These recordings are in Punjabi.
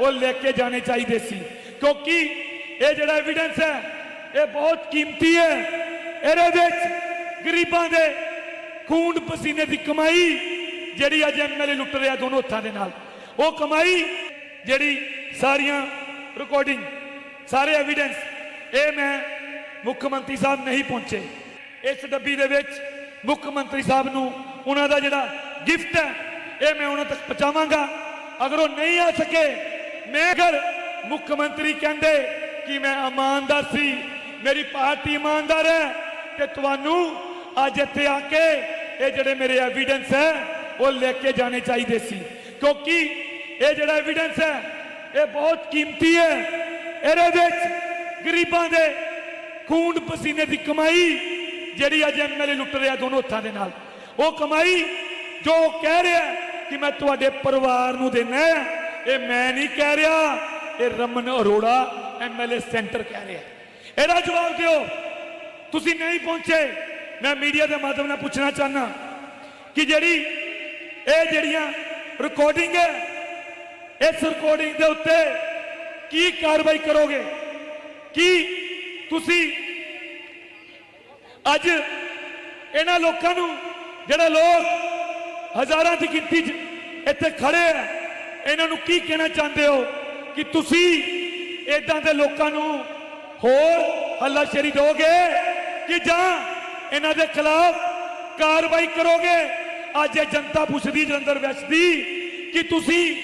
ਉਹ ਲੈ ਕੇ ਜਾਣੇ ਚਾਹੀਦੇ ਸੀ। ਕਿਉਂਕਿ ਇਹ ਜਿਹੜਾ ਐਵੀਡੈਂਸ ਹੈ, ਇਹ ਬਹੁਤ ਕੀਮਤੀ ਹੈ। ਇਹਦੇ ਵਿੱਚ ਗਰੀਬਾਂ ਦੇ ਖੂਨ ਪਸੀਨੇ ਦੀ ਕਮਾਈ ਜਿਹੜੀ ਅੱਜ ਐਮਐਲਏ ਲੁੱਟ ਰਿਹਾ ਦੋਨੋਂ ਹੱਥਾਂ ਦੇ ਨਾਲ। ਉਹ ਕਮਾਈ ਜਿਹੜੀ ਸਾਰੀਆਂ ਰਿਕਾਰਡਿੰਗ ਸਾਰੇ ਐਵੀਡੈਂਸ ਇਹ ਮੈਂ ਮੁੱਖ ਮੰਤਰੀ ਸਾਹਿਬ ਨਹੀਂ ਪਹੁੰਚੇ। ਇਸ ਡੱਬੀ ਦੇ ਵਿੱਚ ਮੁੱਖ ਮੰਤਰੀ ਸਾਹਿਬ ਨੂੰ ਉਹਨਾਂ ਦਾ ਜਿਹੜਾ ਗਿਫਟ ਹੈ, ਇਹ ਮੈਂ ਉਹਨਾਂ ਤੱਕ ਪਹੁੰਚਾਵਾਂਗਾ। ਅਗਰ ਉਹ ਨਹੀਂ ਆ ਸਕੇ ਮੈਂ ਅਗਰ ਮੁੱਖ ਮੰਤਰੀ ਕਹਿੰਦੇ ਕਿ ਮੈਂ ਇਮਾਨਦਾਰ ਸੀ ਮੇਰੀ ਪਾਰਟੀ ਇਮਾਨਦਾਰ ਹੈ ਤੇ ਤੁਹਾਨੂੰ ਅੱਜ ਇੱਥੇ ਆ ਕੇ ਇਹ ਜਿਹੜੇ ਮੇਰੇ ਐਵੀਡੈਂਸ ਹੈ ਉਹ ਲੈ ਕੇ ਜਾਣੇ ਚਾਹੀਦੇ ਸੀ। ਕਿਉਂਕਿ ਇਹ ਜਿਹੜਾ ਐਵੀਡੈਂਸ ਹੈ ਇਹ ਬਹੁਤ ਕੀਮਤੀ ਹੈ। ਇਹਦੇ ਵਿੱਚ ਗਰੀਬਾਂ ਦੇ ਖੂਨ ਪਸੀਨੇ ਦੀ ਕਮਾਈ ਜਿਹੜੀ ਅੱਜ ਐਮਐਲਏ ਲੁੱਟ ਰਿਹਾ ਦੋਨੋਂ ਹੱਥਾਂ ਦੇ ਨਾਲ ਉਹ ਕਮਾਈ ਜੋ ਉਹ ਕਹਿ ਰਿਹਾ ਕਿ ਮੈਂ ਤੁਹਾਡੇ ਪਰਿਵਾਰ ਨੂੰ ਦੇਣਾ ਹੈ, ਇਹ ਮੈਂ ਨਹੀਂ ਕਹਿ ਰਿਹਾ, ਇਹ ਰਮਨ ਅਰੋੜਾ ਐਮਐਲਏ ਸੈਂਟਰ ਕਹਿ ਰਿਹਾ। ਇਹਦਾ ਜਵਾਬ ਦਿਓ। ਤੁਸੀਂ ਨਹੀਂ ਪਹੁੰਚੇ। ਮੈਂ ਮੀਡੀਆ ਦੇ ਮਾਧਿਅਮ ਨਾਲ ਪੁੱਛਣਾ ਚਾਹਨਾ ਕਿ ਜਿਹੜੀ ਇਹ ਜਿਹੜੀਆਂ ਰਿਕਾਰਡਿੰਗ ਹੈ, ਇਸ ਰਿਕਾਰਡਿੰਗ ਦੇ ਉੱਤੇ ਕੀ ਕਾਰਵਾਈ ਕਰੋਗੇ? ਕੀ ਤੁਸੀਂ ਅੱਜ ਇਹਨਾਂ ਲੋਕਾਂ ਨੂੰ ਜਿਹੜੇ ਲੋਕ ਹਜ਼ਾਰਾਂ ਦੀ ਗਿਣਤੀ 'ਚ ਇੱਥੇ ਖੜੇ ਆ ਇਹਨਾਂ ਨੂੰ ਕੀ ਕਹਿਣਾ ਚਾਹੁੰਦੇ ਹੋ ਕਿ ਤੁਸੀਂ ਇਦਾਂ ਦੇ ਲੋਕਾਂ ਨੂੰ ਹੋਰ ਹੱਲਾਸ਼ੇਰੀ ਦੋਗੇ ਕਿ ਜਾਂ ਇਹਨਾਂ ਦੇ ਖਿਲਾਫ ਕਾਰਵਾਈ ਕਰੋਗੇ? ਅੱਜ ਇਹ ਜਨਤਾ ਪੁੱਛਦੀ, ਜਲੰਧਰ ਵੈਸਟ ਦੀ ਕਿ ਤੁਸੀਂ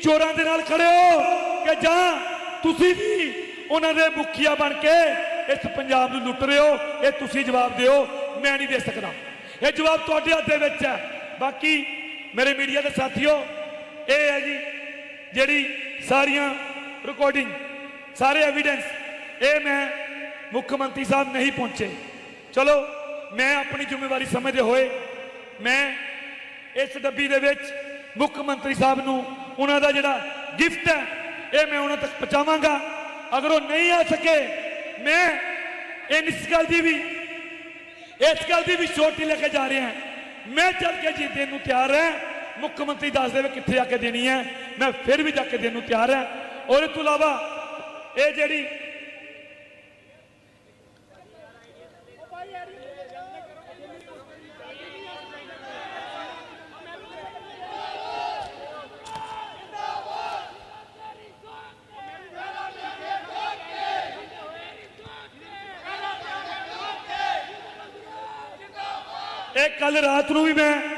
ਚੋਰਾਂ ਦੇ ਨਾਲ ਖੜੇ ਹੋ ਕਿ ਜਾਂ ਤੁਸੀਂ ਵੀ ਉਹਨਾਂ ਦੇ ਮੁਖੀਆ ਬਣ ਕੇ ਇਸ ਪੰਜਾਬ ਨੂੰ ਲੁੱਟ ਰਹੇ ਹੋ? ਇਹ ਤੁਸੀਂ ਜਵਾਬ ਦਿਓ, ਮੈਂ ਨਹੀਂ ਦੇ ਸਕਦਾ। ਇਹ ਜਵਾਬ ਤੁਹਾਡੇ ਹੱਥ ਦੇ ਵਿੱਚ ਹੈ। ਬਾਕੀ ਮੇਰੇ ਮੀਡੀਆ ਦੇ ਸਾਥੀਓ ਇਹ ਹੈ ਜੀ, ਜਿਹੜੀ ਸਾਰੀਆਂ ਰਿਕਾਰਡਿੰਗ ਸਾਰੇ ਐਵੀਡੈਂਸ ਇਹ ਮੈਂ ਮੁੱਖ ਮੰਤਰੀ ਸਾਹਿਬ ਨਹੀਂ ਪਹੁੰਚੇ। ਚਲੋ, ਮੈਂ ਆਪਣੀ ਜ਼ਿੰਮੇਵਾਰੀ ਸਮਝਦੇ ਹੋਏ, ਮੈਂ ਇਸ ਡੱਬੀ ਦੇ ਵਿੱਚ ਮੁੱਖ ਮੰਤਰੀ ਸਾਹਿਬ ਨੂੰ ਉਹਨਾਂ ਦਾ ਜਿਹੜਾ ਗਿਫਟ ਹੈ, ਇਹ ਮੈਂ ਉਹਨਾਂ ਤੱਕ ਪਹੁੰਚਾਵਾਂਗਾ। ਅਗਰ ਉਹ ਨਹੀਂ ਆ ਸਕੇ, ਮੈਂ ਇਸ ਗੱਲ ਦੀ ਵੀ, ਇਸ ਗੱਲ ਦੀ ਵੀ ਛੋਟੀ ਲੈ ਕੇ ਜਾ ਰਿਹਾ। ਮੈਂ ਚੱਲ ਕੇ ਜੀ ਦੇਣ ਨੂੰ ਤਿਆਰ ਹਾਂ। ਮੁੱਖ ਮੰਤਰੀ ਦੱਸ ਦੇਵੇ ਕਿੱਥੇ ਆ ਕੇ ਦੇਣੀ ਹੈ ਮੈਂ ਫਿਰ ਵੀ ਜਾ ਕੇ ਦੇਣ ਨੂੰ ਤਿਆਰ ਹਾਂ ਔਰ ਇਸ ਤੋਂ ਇਲਾਵਾ ਇਹ ਜਿਹੜੀ ਇਹ ਕੱਲ ਰਾਤ ਨੂੰ ਵੀ ਮੈਂ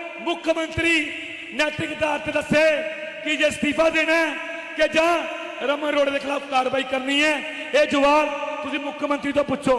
ਮੁੱਖ ਮੰਤਰੀ ਨੈਤਿਕ ਆਧਾਰ ਤੇ ਦੱਸੇ ਕਿ ਜੇ ਅਸਤੀਫਾ ਦੇਣਾ ਕਿ ਜਾਂ ਰਮਨ ਅਰੋੜਾ ਦੇ ਖਿਲਾਫ ਕਾਰਵਾਈ ਕਰਨੀ ਹੈ, ਇਹ ਜਵਾਬ ਤੁਸੀਂ ਮੁੱਖ ਮੰਤਰੀ ਤੋਂ ਪੁੱਛੋ।